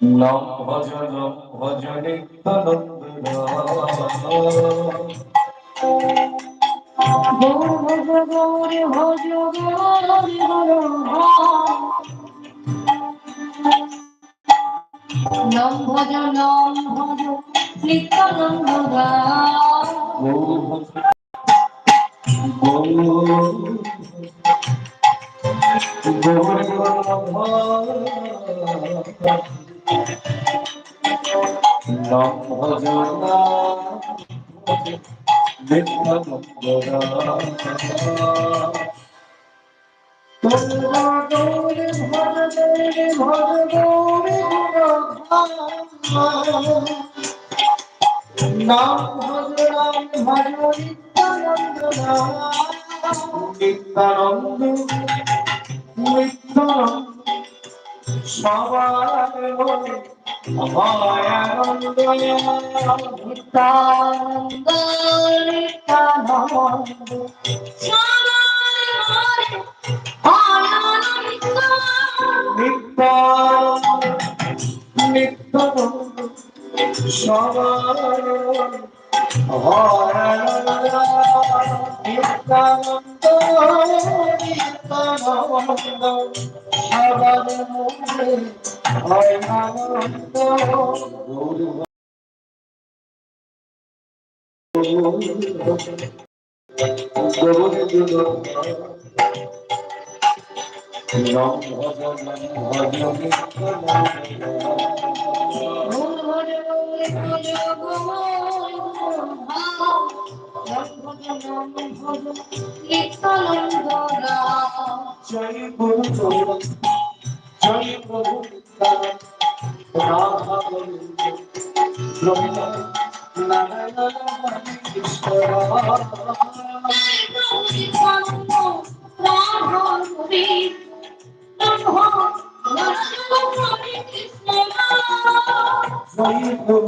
নাম ভজ নাম ভজ নিত্যানন্দ গৌর ভজ গৌর ভজ গৌর নাম ভজ নাম ভজ নিত্যানন্দ গৌর ভজ গৌর নাম ভজ গৌর ভজ গৌর নাম নিত্যানন্দ নিত্যানন্দ নিত্যানন্দ সবার ভয়ানন্দ নিত্যানন্দ নিত্যানন্দ। নিত্যানন্দ নিত্যানন্দ সবার মনে ভয়ানন্দ জয় গুরু জয় প্রভু রাধা গোবিন্দ নারায়ণ জয় প্রভু কৃষ্ণ জয় প্রভু রাধা গোবিন্দ ব্রহ্ম নারায়ণ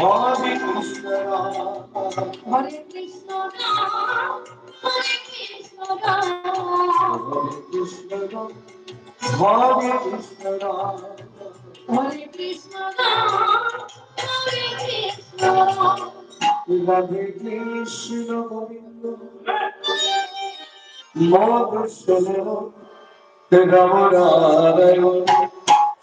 হরে কৃষ্ণ হরে কৃষ্ণ হরে কৃষ্ণ হরে কৃষ্ণ হরে কৃষ্ণ হরে কৃষ্ণ রাধে কৃষ্ণ গোবিন্দ মধুসূদন রাম নারায়ণ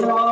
হরে